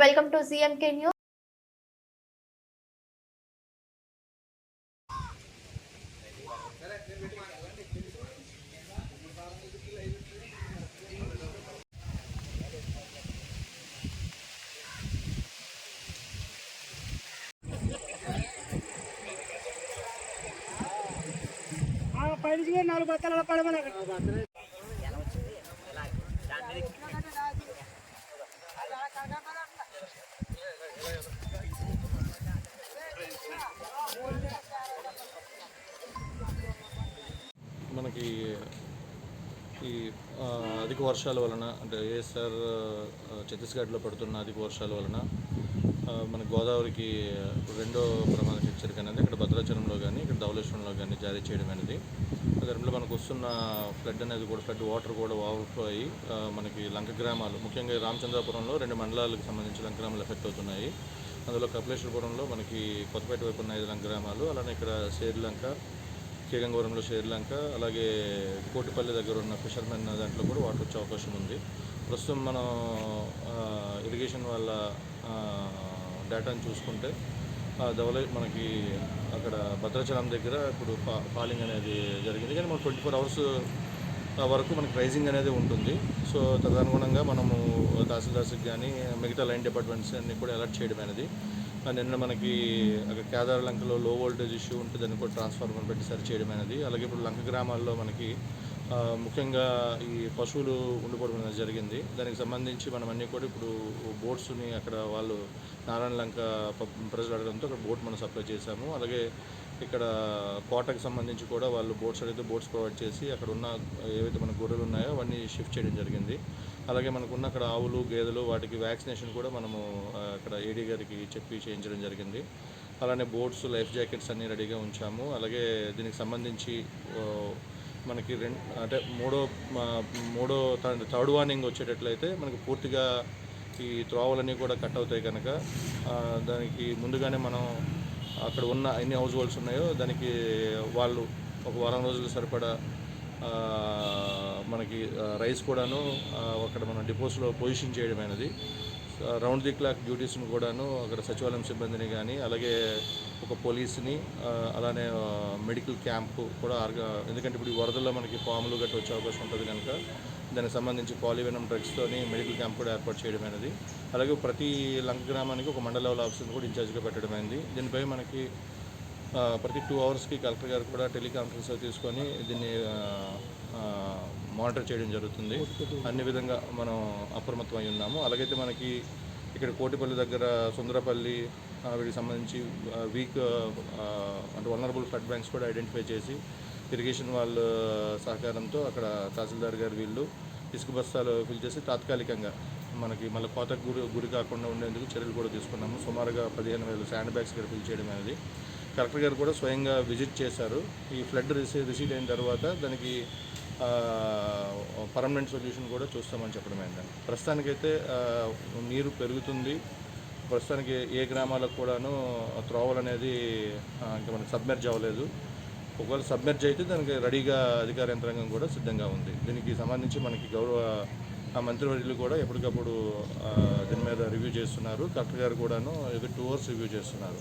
Welcome to సిఎంకే news ఆ నాలుగు బత్తాలు పడమని మనకి ఈ అధిక వర్షాల వలన అంటే ఏఎస్ఆర్ ఛత్తీస్గఢ్లో పడుతున్న అధిక వర్షాల వలన మన గోదావరికి రెండో ప్రమాద హెచ్చరిక అనేది ఇక్కడ భద్రాచలంలో కానీ ఇక్కడ ధవలేశ్వరంలో కానీ జారీ చేయడం అనేది. దాంట్లో మనకు వస్తున్న ఫ్లడ్ అనేది కూడా ఫ్లడ్ వాటర్ కూడా ఓవర్ఫ్లో అయ్యి మనకి లంక గ్రామాలు ముఖ్యంగా రామచంద్రాపురంలో రెండు మండలాలకు సంబంధించి లంక గ్రామాలు ఎఫెక్ట్ అవుతున్నాయి. అందులో కపిలేశ్వరపురంలో మనకి కొత్తపేట వైపు ఉన్న ఐదు లంక గ్రామాలు అలానే ఇక్కడ శ్రీలంక కేగంగవరంలో శ్రీలంక అలాగే కోటిపల్లి దగ్గర ఉన్న ఫిషర్మెన్ దాంట్లో కూడా వాటర్ వచ్చే అవకాశం ఉంది. ప్రస్తుతం మనం ఇరిగేషన్ వాళ్ళ డేటాను చూసుకుంటే ఆ, ధవలే మనకి అక్కడ భద్రాచలం దగ్గర ఇప్పుడు ఫాలింగ్ అనేది జరిగింది. కానీ మనం ట్వంటీ ఫోర్ అవర్స్ వరకు మనకి ప్రైజింగ్ అనేది ఉంటుంది. సో తదనుగుణంగా మనము తహసీల్దార్స్కి కానీ మిగతా లైన్ డిపార్ట్మెంట్స్ అన్ని కూడా అలర్ట్ చేయడం అనేది నిన్న మనకి అక్కడ కేదార్ లంకలో లో వోల్టేజ్ ఇష్యూ ఉంటుందని కూడా ట్రాన్స్ఫార్మర్ పెట్టి సరి చేయడం అనేది అలాగే ఇప్పుడు లంక గ్రామాల్లో మనకి ముఖ్యంగా ఈ పశువులు ఉండిపోవడం జరిగింది. దానికి సంబంధించి మనం అన్నీ కూడా ఇప్పుడు బోట్స్ని అక్కడ వాళ్ళు నారాయణ లంక ప్రజలు అడగడంతో అక్కడ బోట్ మనం సప్లై చేశాము. అలాగే ఇక్కడ కోటకు సంబంధించి కూడా వాళ్ళు బోట్స్ అడిగితే బోట్స్ ప్రొవైడ్ చేసి అక్కడ ఉన్న ఏవైతే మన గొర్రెలు ఉన్నాయో అవన్నీ షిఫ్ట్ చేయడం జరిగింది. అలాగే మనకున్న అక్కడ ఆవులు గేదెలు వాటికి వ్యాక్సినేషన్ కూడా మనము అక్కడ ఏడీ గారికి చెప్పి చేయించడం జరిగింది. అలానే బోట్స్ లైఫ్ జాకెట్స్ అన్నీ రెడీగా ఉంచాము. అలాగే దీనికి సంబంధించి మనకి రెండు అంటే మూడో మూడో థర్డ్ వార్నింగ్ వచ్చేటట్లయితే మనకి పూర్తిగా ఈ త్రోవలన్నీ కూడా కట్ అవుతాయి కనుక దానికి ముందుగానే మనం అక్కడ ఉన్న ఎన్ని హౌస్ హోల్డ్స్ ఉన్నాయో దానికి వాళ్ళు ఒక వారం రోజులు సరిపడా మనకి రైస్ కూడాను అక్కడ మన డిపోస్లో పొజిషన్ చేయడమైనది. రౌండ్ ది క్లాక్ డ్యూటీస్ని కూడాను అక్కడ సచివాలయం సిబ్బందిని కానీ అలాగే ఒక పోలీస్ని అలానే మెడికల్ క్యాంపు కూడా ఆర్గా ఎందుకంటే ఇప్పుడు ఈ వరదల్లో మనకి పాములు గట్రా వచ్చే అవకాశం ఉంటుంది కనుక దానికి సంబంధించి పాలివెనం డ్రగ్స్తోని మెడికల్ క్యాంప్ కూడా ఏర్పాటు చేయడం అనేది అలాగే ప్రతి లంక గ్రామానికి ఒక మండల లెవెల్ ఆఫీసర్ని కూడా ఇన్ఛార్జ్గా పెట్టడం అయింది దీనిపై మనకి ప్రతి టూ అవర్స్కి కలెక్టర్ గారు కూడా టెలికాన్ఫరెన్స్ తీసుకొని దీన్ని మానిటర్ చేయడం జరుగుతుంది. అన్ని విధంగా మనం అప్రమత్తమై ఉన్నాము. అలాగైతే మనకి ఇక్కడ కోటిపల్లి దగ్గర సుందరపల్లి వీటికి సంబంధించి వీక్ అంటే వనరబుల్ ఫ్లడ్ బ్యాంక్స్ కూడా ఐడెంటిఫై చేసి ఇరిగేషన్ వాళ్ళ సహకారంతో అక్కడ తహసీల్దార్ గారు వీళ్ళు ఇసుక బస్తాలు ఫిల్ చేసి తాత్కాలికంగా మనకి మళ్ళీ కోతకు గురి గురి కాకుండా ఉండేందుకు చర్యలు కూడా తీసుకున్నాము. సుమారుగా పదిహేను వేల శాండ్ బ్యాగ్స్ ఇక్కడ ఫిల్ చేయడం అనేది కలెక్టర్ గారు కూడా స్వయంగా విజిట్ చేశారు. ఈ ఫ్లడ్ రిసీ రిసీడ్ అయిన తర్వాత దానికి పర్మనెంట్ సొల్యూషన్ కూడా చూస్తామని చెప్పడం ఏంటండి ప్రస్తుతానికైతే నీరు పెరుగుతుంది. ప్రస్తుతానికి ఏ గ్రామాలకు కూడాను త్రోవలు అనేది ఇంకా మనకి సబ్మెర్జ్ అవ్వలేదు. ఒకవేళ సబ్మెర్జ్ అయితే దానికి రెడీగా అధికార యంత్రాంగం కూడా సిద్ధంగా ఉంది. దీనికి సంబంధించి మనకి గౌరవ మంత్రివర్యులు కూడా ఎప్పటికప్పుడు దీని మీద రివ్యూ చేస్తున్నారు. కలెక్టర్ గారు కూడాను ఇది టూ అవర్స్ రివ్యూ చేస్తున్నారు.